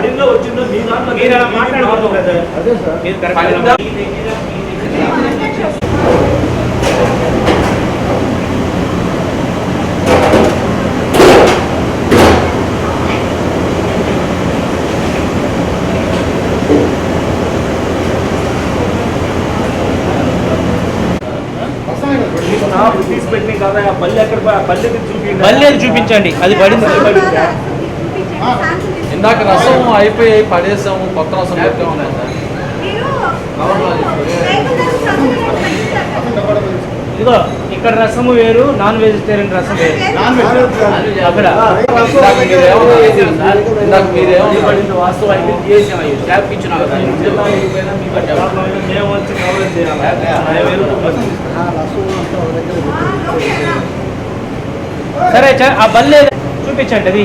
అడిగిలో వచ్చిందో మీ దాంట్లో మీరు అలా మాట్లాడకూడదు అదే సార్. మీరు కరెక్ట్ పల్లె ఎక్కడ ప- పల్లె చూపి మళ్ళీ అది చూపించండి. అది పడింది. ఇందాక రసం అయిపోయి పడేసాము కొత్త రసం పెట్టాము ఇదిగో ఇక్కడ రసము వేరు నాన్ వెజిటేరియన్ రసం వేరు. అక్కడ. మీరేమో ట్యాప్ ఇచ్చిన మేము వచ్చి కవరేజ్ చేయాలి మేము వేరు సరే ఆ బల్లే చూపించండి అది.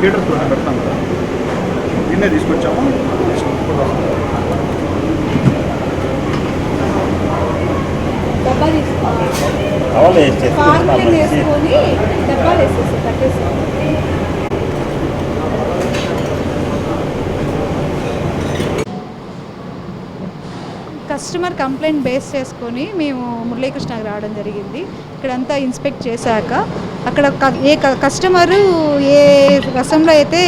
కంప్యూటర్ కూడా పెడతాం కదా. నిన్నే తీసుకొచ్చాము. డబ్బా వేసేసి కట్టేసి కస్టమర్ కంప్లైంట్ బేస్ చేసుకొని మేము మురళీకృష్ణకి రావడం జరిగింది. ఇక్కడంతా ఇన్స్పెక్ట్ చేశాక అక్కడ ఏ కస్టమరు ఏ రసంలో అయితే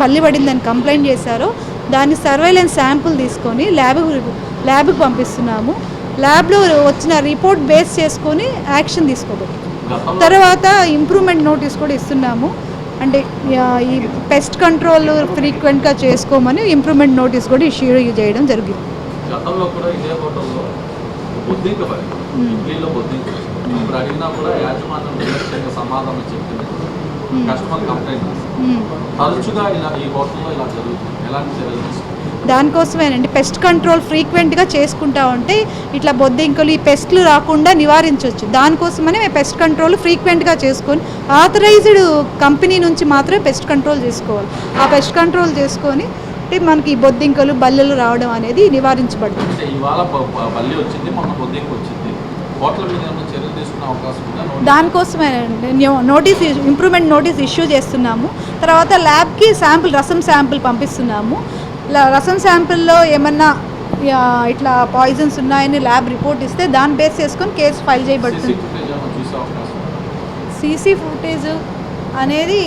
బల్లి పడిందని కంప్లైంట్ చేశారో దాని సర్వేలెన్స్ శాంపుల్ తీసుకొని ల్యాబ్ ల్యాబ్కి పంపిస్తున్నాము. ల్యాబ్లో వచ్చిన రిపోర్ట్ బేస్ చేసుకొని యాక్షన్ తీసుకోబోతున్నాం. తర్వాత ఇంప్రూవ్మెంట్ నోటీస్ కూడా ఇస్తున్నాము. అంటే ఈ పెస్ట్ కంట్రోల్ ఫ్రీక్వెంట్గా చేసుకోమని ఇంప్రూవ్మెంట్ నోటీస్ కూడా ఇష్యూ చేయడం జరిగింది. గతంలో కూడా ఇదే హోటల్లో బొద్దింక పడి ఇడ్లీలో బొద్దింక. ఇప్పుడు అడిగినా కూడా యాజమాన్యం నిర్లక్ష్యంగా సమాధానం చెప్పింది. Customer complaint. తరచుగా ఇలా ఈ హోటల్లో ఇలా జరుగుతుంది. ఎలాంటి చర్యలు తీసుకుంటారు దానికోసమేనండి పెస్ట్ కంట్రోల్ ఫ్రీక్వెంట్గా చేసుకుంటా ఉంటే ఇట్లా బొద్దింకలు ఈ పెస్ట్లు రాకుండా నివారించవచ్చు దానికోసమనే మేము పెస్ట్ కంట్రోల్ ఫ్రీక్వెంట్గా చేసుకొని ఆథరైజ్డ్ కంపెనీ నుంచి మాత్రమే పెస్ట్ కంట్రోల్ చేసుకోవాలి. ఆ పెస్ట్ కంట్రోల్ చేసుకొని అంటే మనకి ఈ బొద్దింకలు బల్లెలు రావడం అనేది నివారించబడుతుంది. ఉందా? నోటీస్ దానికోసమే నోటీస్ ఇంప్రూవ్మెంట్ నోటీస్ ఇష్యూ చేస్తున్నాము. తర్వాత ల్యాబ్కి శాంపుల్ రసం శాంపుల్ పంపిస్తున్నాము. రసం శాంపుల్లో ఏమన్నా ఇట్లా పాయిజన్స్ ఉన్నాయని ల్యాబ్ రిపోర్ట్ ఇస్తే దాన్ని బేస్ చేసుకొని కేసు ఫైల్ చేయబడుతుంది? సీసీ ఫుటేజ్ అనేది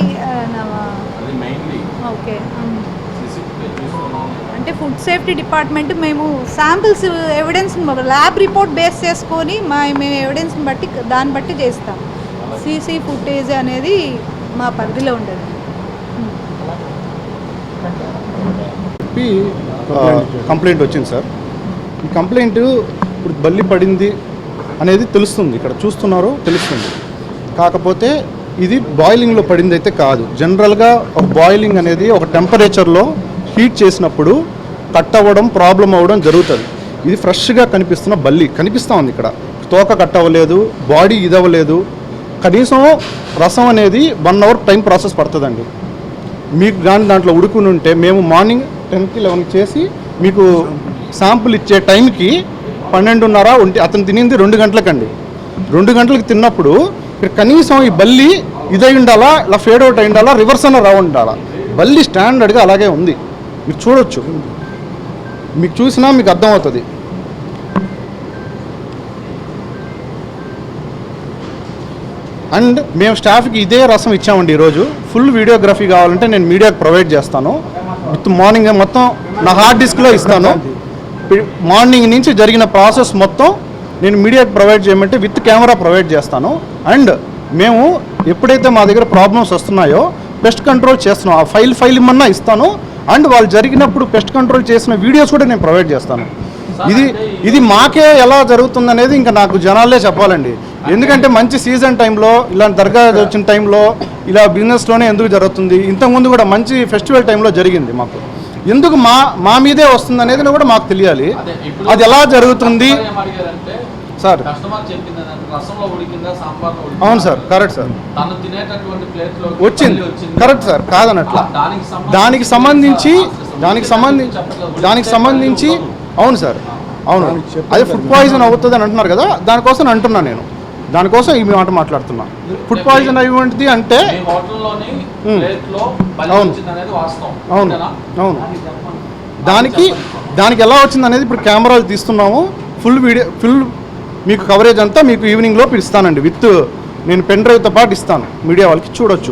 ఓకే ఉమ్. సీసీ ఫుటేజ్ చూస్తున్నాం అంటే ఫుడ్ సేఫ్టీ డిపార్ట్మెంట్ మేము samples evidence lab report base చేసుకొని మా మేము ఎవిడెన్స్ని బట్టి దాన్ని బట్టి చేస్తాం. సీసీ ఫుటేజ్ అనేది మా పరిధిలో ఉండదు. కంప్లైంట్ వచ్చింది సార్. ఈ కంప్లైంట్ ఇప్పుడు బల్లి పడింది అనేది తెలుస్తుంది. ఇక్కడ చూస్తున్నారు తెలుస్తుంది. కాకపోతే ఇది బాయిలింగ్లో పడింది అయితే కాదు. జనరల్గా ఒక బాయిలింగ్ అనేది ఒక టెంపరేచర్లో హీట్ చేసినప్పుడు కట్ అవ్వడం ప్రాబ్లం అవ్వడం జరుగుతుంది. ఇది ఫ్రెష్గా కనిపిస్తున్న బల్లి కనిపిస్తూ ఉంది ఇక్కడ. తోక కట్ అవ్వలేదు బాడీ ఇదవ్వలేదు. కనీసం రసం అనేది వన్ అవర్ టైం ప్రాసెస్ పడుతుందండి. మీకు కానీ దాంట్లో ఉడుకుని ఉంటే మేము మార్నింగ్ టెన్కి లెవెన్కి చేసి మీకు శాంపుల్ ఇచ్చే టైంకి పన్నెండున్నర ఉంటే అతను తినింది రెండు గంటలకండి. రెండు గంటలకు తిన్నప్పుడు ఇక్కడ కనీసం ఈ బల్లి ఇదై ఉండాలా ఇలా ఫేడ్ అవుట్ అయి ఉండాలా రివర్స్ అన్న రా ఉండాలా బల్లి స్టాండర్డ్గా అలాగే ఉంది. మీరు చూడొచ్చు. మీకు చూసినా మీకు అర్థమవుతుంది. అండ్ మేము స్టాఫ్కి ఇదే రసం ఇచ్చామండి ఈరోజు. ఫుల్ వీడియోగ్రఫీ కావాలంటే నేను మీడియాకి ప్రొవైడ్ చేస్తాను. విత్ మార్నింగ్ మొత్తం నా హార్డ్ డిస్క్లో ఇస్తాను. మార్నింగ్ నుంచి జరిగిన ప్రాసెస్ మొత్తం నేను మీడియాకి ప్రొవైడ్ చేయమంటే విత్ కెమెరా ప్రొవైడ్ చేస్తాను. అండ్ మేము ఎప్పుడైతే మా దగ్గర ప్రాబ్లమ్స్ వస్తున్నాయో పెస్ట్ కంట్రోల్ చేస్తున్నాం. ఆ ఫైల్ ఫైల్ ఇమ్మన్నా ఇస్తాను. అండ్ వాళ్ళు జరిగినప్పుడు పెస్ట్ కంట్రోల్ చేసిన వీడియోస్ కూడా నేను ప్రొవైడ్ చేస్తాను. ఇది ఇది మాకే ఎలా జరుగుతుంది అనేది ఇంకా నాకు జనాలే చెప్పాలండి. ఎందుకంటే మంచి సీజన్ టైంలో ఇలాంటి దర్గా వచ్చిన టైంలో ఇలా బిజినెస్లోనే ఎందుకు జరుగుతుంది? ఇంతకుముందు కూడా మంచి ఫెస్టివల్ టైంలో జరిగింది మాకు. ఎందుకు మా మా మీదే వస్తుంది అనేది కూడా మాకు తెలియాలి. అదే ఎలా జరుగుతుంది? సార్. అవును సార్ కరెక్ట్ సార్. వచ్చింది. కరెక్ట్ సార్ కాదనట్లా దానికి దానికి సంబంధించి దానికి సంబంధించి దానికి సంబంధించి అవును సార్ అవును. అదే ఫుడ్ పాయిజన్ అవుతుంది అని అంటున్నారు కదా దానికోసం అంటున్నాను నేను. దానికోసం ఈ మాట మాట్లాడుతున్నా. ఫుడ్ పాయిజన్ అయ్యేది అంటే అవును. అవును? అవును. దానికి దానికి ఎలా వచ్చింది అనేది ఇప్పుడు కెమెరాలు తీస్తున్నాము. ఫుల్ వీడియో ఫుల్ మీకు కవరేజ్ అంతా మీకు ఈవినింగ్లో ఇస్తానండి విత్ నేను పెన్ డ్రైవ్తో పాటు ఇస్తాను. మీడియా వాళ్ళకి చూడొచ్చు.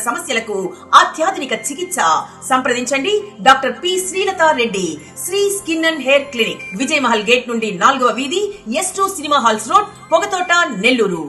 సమస్యలకు అత్యాధునిక చికిత్స. సంప్రదించండి doctor P Srilatha Reddy. Sri skin and hair clinic. Vijay Mahal gate నుండి నాలుగవ వీధి S two cinema halls road Pogathota Nellore.